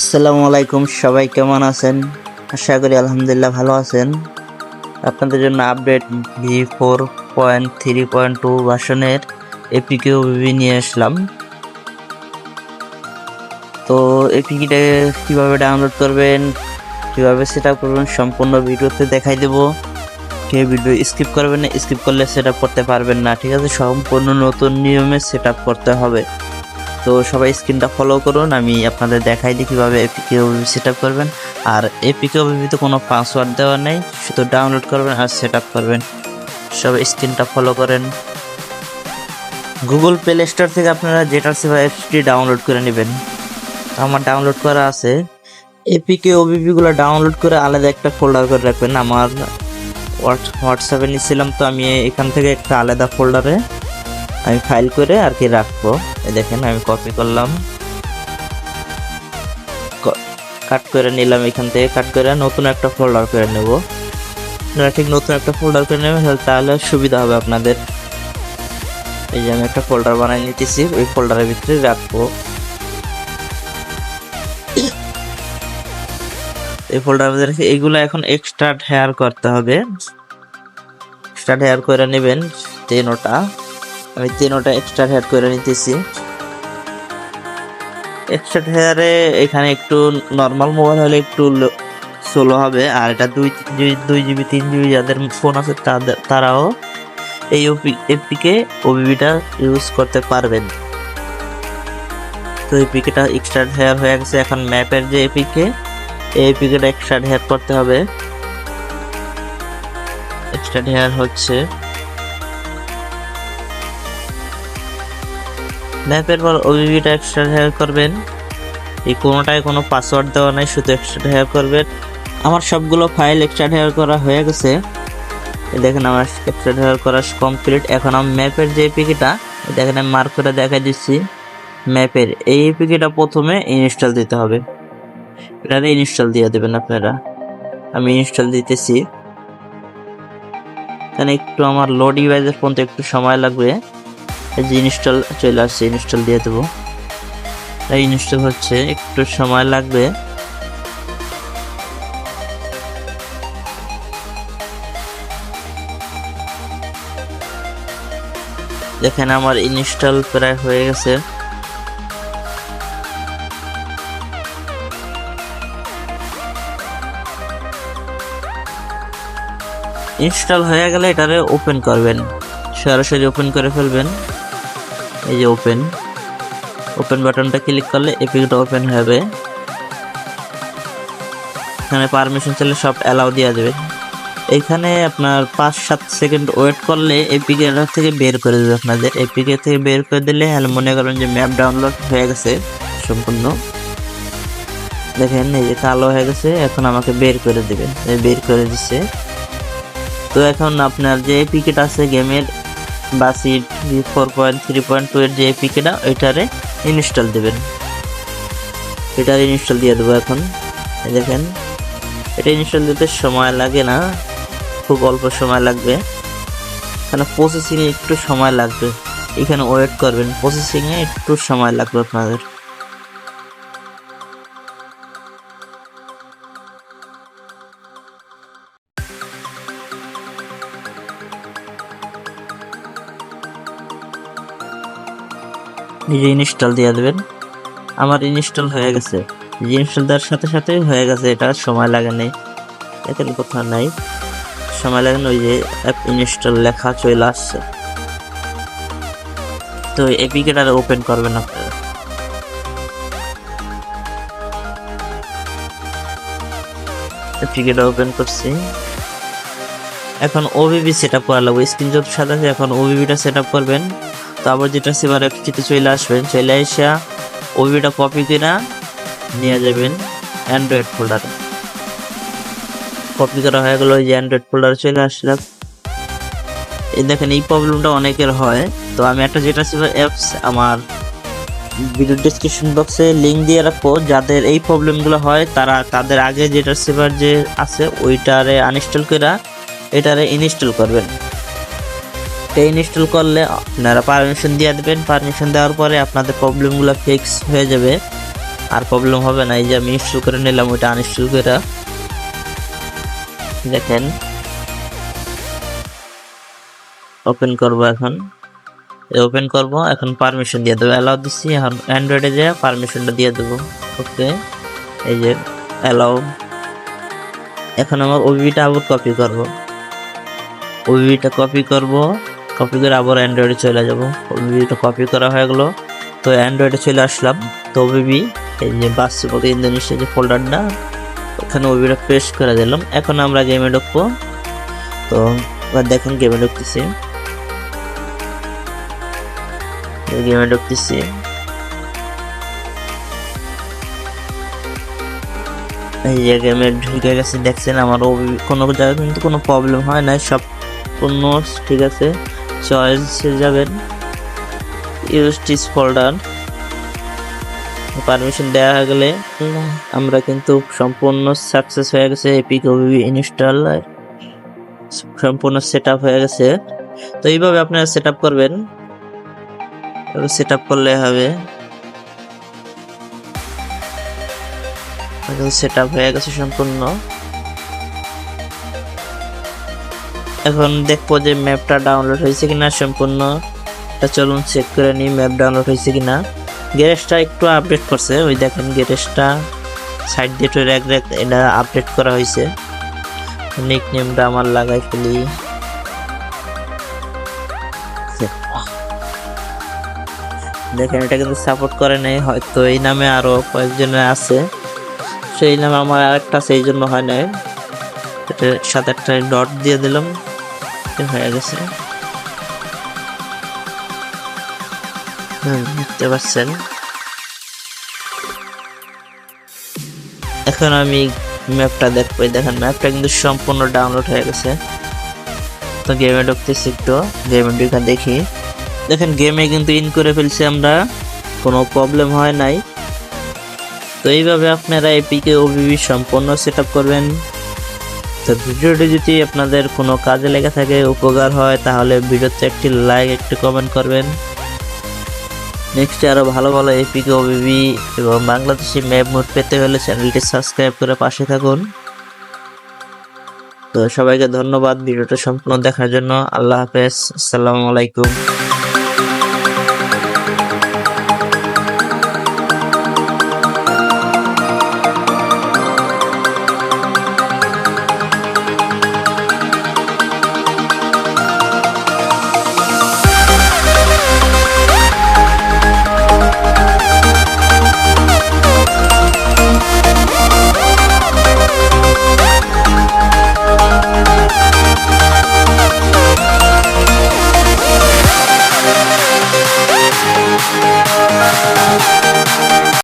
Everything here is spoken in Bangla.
আসসালামু আলাইকুম, সবাই কেমন আছেন? আশা করি আলহামদুলিল্লাহ ভালো আছেন। আপনাদের জন্য update V four point three point two ভার্সনের এপিকে ওবিবি নিয়ে আসলাম। তো এপিকিটা কীভাবে ডাউনলোড করবেন, কীভাবে সেট আপ করবেন, সম্পূর্ণ ভিডিওতে দেখাই দেবো। কেউ ভিডিও স্কিপ করবেন না স্কিপ করলে সেট আপ করতে পারবেন না, ঠিক আছে? সম্পূর্ণ নতুন নিয়মে সেট আপ করতে হবে। তো সবাই স্ক্রিনটা ফলো করুন, আমি আপনাদের দেখাই দিই কীভাবে এপিকে ওবিবি সেট আপ করবেন। আর এপিকে ওবিবিতে কোনো পাসওয়ার্ড দেওয়া নেই, শুধু ডাউনলোড করবেন আর সেট আপ করবেন। সবাই স্ক্রিনটা ফলো করেন। গুগল প্লে স্টোর থেকে আপনারা জেটার সেভা অ্যাপসটি ডাউনলোড করে নেবেন। আমার ডাউনলোড করা আছে। এপিকে ওবিবিগুলো ডাউনলোড করে আলাদা একটা ফোল্ডার করে রাখবেন। আমার হোয়াটসঅ্যাপে নিয়েছিলাম, তো আমি এখান থেকে একটা আলাদা ফোল্ডারে আমি ফাইল করে আর কি রাখব। দেখেন, আমি কপি করলাম। কাট করে নিলাম এখান থেকে। কাট করে নতুন একটা ফোল্ডার করে নেব। ঠিক নতুন একটা ফোল্ডার করে নেবেন তাহলে সুবিধা হবে আপনাদের। এই যে আমি একটা ফোল্ডার বানাই নিতেছি, ওই ফোল্ডারের ভিতরে রাখব। এই ফোল্ডার রেখে এইগুলো এখন এক্সট্রা হেয়ার করতে হবে। এক্সট্রা হেয়ার করে নেবেন তেনোটা আমি তিনোটা এক্সট্রা হেয়ার করে নিতেছি। এক্সট্রা হেয়ারে এখানে একটু নর্মাল মোবাইল হলে একটু স্লো হবে। আর এটা দুই দুই জিবি তিন জিবি যাদের ফোন আছে তাদের, তারাও এই ওপি এপিকে ওবিবিটা ইউজ করতে পারবেন। তো এপিকেটা এক্সট্রা হেয়ার হয়ে গেছে। এখন ম্যাপের যে এপিকে এই এপিকেটা এক্সট্রা হেয়ার করতে হবে। এক্সট্রা হেয়ার হচ্ছে ম্যাপের পর ওবিবিটা এক্সট্রা হেয়ার করবেন। এই কোনোটায় কোনো পাসওয়ার্ড দেওয়া নাই, শুধু এক্সট্রা হেয়ার করবেন। আমার সবগুলো ফাইল এক্সট্রা হেয়ার করা হয়ে গেছে। দেখেন আমার এক্সট্রা হেয়ার করা কমপ্লিট এখন আমি ম্যাপের যে এপিকেটা দেখেন আমি মার্ক করে দেখা দিচ্ছি। ম্যাপের এই এপিকেটা প্রথমে ইনস্টল দিতে হবে। এটা ইনস্টল দিয়ে দেবেন আপনারা। আমি ইনস্টল দিতেছি। এখানে একটু আমার লো ডিভাইসের পর্যন্ত একটু সময় লাগবে। এই যে ইনস্টল চলে আসছে ইনস্টল দিয়ে দেবো। এই ইনস্টল হচ্ছে, একটু সময় লাগবে। দেখেন আমার ইনস্টল প্রায় হয়ে গেছে। ইনস্টল হয়ে গেলে এটারে ওপেন করবেন। সরাসরি ওপেন করে ফেলবেন। এই যে ওপেন ওপেন বাটনটা ক্লিক করলে এপিকটা ওপেন হবে এখানে পারমিশন চাইলে সব অ্যালাউ দেওয়া যাবে। এইখানে আপনার পাঁচ সাত সেকেন্ড ওয়েট করলে এপিকে থেকে বের করে দেবে আপনাদের। এপিকে থেকে বের করে দিলে হ্যালো মনে করেন যে ম্যাপ ডাউনলোড হয়ে গেছে সম্পূর্ণ। দেখেন এই যে কালো হয়ে গেছে, এখন আমাকে বের করে দেবে। বের করে দিচ্ছে তো এখন আপনার যে এপিকেট আছে গেমের বাসিট four point three point two এর যে এপিকেটা ওইটারে ইনস্টল দেবেন। এটার ইনস্টল দিয়ে দেবো এখন। দেখেন, এটা ইনস্টল দিতে সময় লাগে না, খুব অল্প সময় লাগবে। এখানে প্রসেসিংয়ে একটু সময় লাগবে। এখানে ওয়েট করবেন প্রসেসিংয়ে একটু সময় লাগবে আপনাদের। নিজে ইনস্টল দিয়ে দেবেন। আমার ইনস্টল হয়ে গেছে। ইনস্টল দেওয়ার সাথে সাথে হয়ে গেছে এটা, সময় লাগে নেই। দেখেন কোথাও নাই। সময় লাগে ওই যে অ্যাপ ইনস্টল লেখা চলে আসছে। তো এপিকেটা ওপেন করবেন আপনারা। এপিকেটা ওপেন করছি। এখন ওবিবি সেট আপ করা লাগবে। স্ক্রিন সাদা আছে এখন ওবিবিটা সেট আপ করবেন। তারপর যেটা সেবার একটিতে চলে আসবেন চলে এসে ওবিটা কপি কিনা নিয়ে যাবেন অ্যান্ড্রয়েড ফোল্ডারে কপি করা হয়ে গেলো ওই যে অ্যান্ড্রয়েড ফোল্ডারে চলে আসলাম। এই দেখেন, এই প্রবলেমটা অনেকের হয়। তো আমি একটা যেটা সেবার অ্যাপস আমার ভিডিও ডিসক্রিপশন বক্সে লিঙ্ক দিয়ে রাখব। যাদের এই প্রবলেমগুলো হয়, তারা তাদের আগে যেটা সেবার যে আছে, ওইটারে আনইনস্টল করে এটারে ইনস্টল করবেন। এটা ইনস্টল করলে আপনারা পারমিশন দিয়ে দেবেন। পারমিশন দেওয়ার পরে আপনাদের প্রবলেমগুলো ফিক্স হয়ে যাবে। আর প্রবলেম হবে না, এই যে আমি ইনস্টল করে নিলাম ওইটা আনইনস্টল করে। দেখেন। ওপেন করব এখন। ওপেন করব, এখন পারমিশন দিয়ে দেবো। অ্যালাউ দিচ্ছি এখন অ্যান্ড্রয়েডে যে পারমিশনটা দিয়ে দেবো। ওকে এই যে অ্যালাউ এখন আমার ওবিটা আবার কপি করব। ওবিটা কপি করব। কপি করে আবার অ্যান্ড্রয়েডে চলে যাব। ওবিটা কপি করা হয়ে গেলো। তো অ্যান্ড্রয়েডে চলে আসলাম। তো ওবিবি এই যে বাস্তবকে ইন্দোনেশিয়া যে ফোল্ডারটা ওখানে ওবিটা পেস্ট করে দিলাম। এখন আমরা গেমে ঢুকবো। তো দেখেন গেমে ঢুকতেছি। গেমে ঢুকতেছি। এই যে গেমে ঢুকে গেছে। দেখছেন আমার কোনো জায়গায় কিন্তু কোনো প্রবলেম হয় না সব পূর্ণ, ঠিক আছে। চয়েসে যাবেন। ইউজ টিস ফোল্ডার পারমিশন দেওয়া হয়ে গেলে আমরা কিন্তু সম্পূর্ণ সাকসেস হয়ে গেছে এপিক ওবিবি ইনস্টল সম্পূর্ণ সেট হয়ে গেছে। তো এইভাবে আপনারা সেট করবেন। সেট করলে হবে। সেট হয়ে গেছে সম্পূর্ণ। এখন দেখব যে ম্যাপটা ডাউনলোড হয়েছে কিনা, সম্পূর্ণ। চলুন চেক করে নিই ম্যাপ ডাউনলোড হয়েছে কিনা। গ্যারেজটা একটু আপডেট করছে, ওই দেখেন গ্যারেজটা সাইড দিয়ে টু র্যাক র্যাক এটা আপডেট করা হয়েছে। নিক নেমটা আমার লাগাই ফেলি। দেখেন, এটা কিন্তু সাপোর্ট করে নাই, হয়তো এই নামে আরও কয়েকজনের আছে। সেই নামে আমার আরেকটা সেই জন্য হয় নাই। সাথে একটা ডট দিয়ে দিলাম। হয়ে গেছে। দেখতে পাচ্ছেন। এখন আমি ম্যাপটা দেখব। দেখেন, ম্যাপটা কিন্তু সম্পূর্ণ ডাউনলোড হয়ে গেছে। তো গেমে ঢুকতেছি একটু। গেমে ঢুকে দেখি। দেখেন, গেমে কিন্তু ইন করে ফেলছি আমরা। কোনো প্রবলেম হয় নাই। তো এইভাবে আপনারা এপিকে ওবিবি সম্পূর্ণ সেট করবেন। তো ভিডিওটি যদি আপনাদের কোনো কাজে লেগে থাকে, উপকার হয়, তাহলে ভিডিওতে একটি লাইক একটি কমেন্ট করবেন। নেক্সট আরও ভালো ভালো এপিকে ওবিবি এবং বাংলাদেশি ম্যাপ মোড পেতে হলে চ্যানেলটি সাবস্ক্রাইব করে পাশে থাকুন। তো সবাইকে ধন্যবাদ ভিডিওটা সম্পূর্ণ দেখার জন্য। আল্লাহ হাফেজ। আসসালামু আলাইকুম।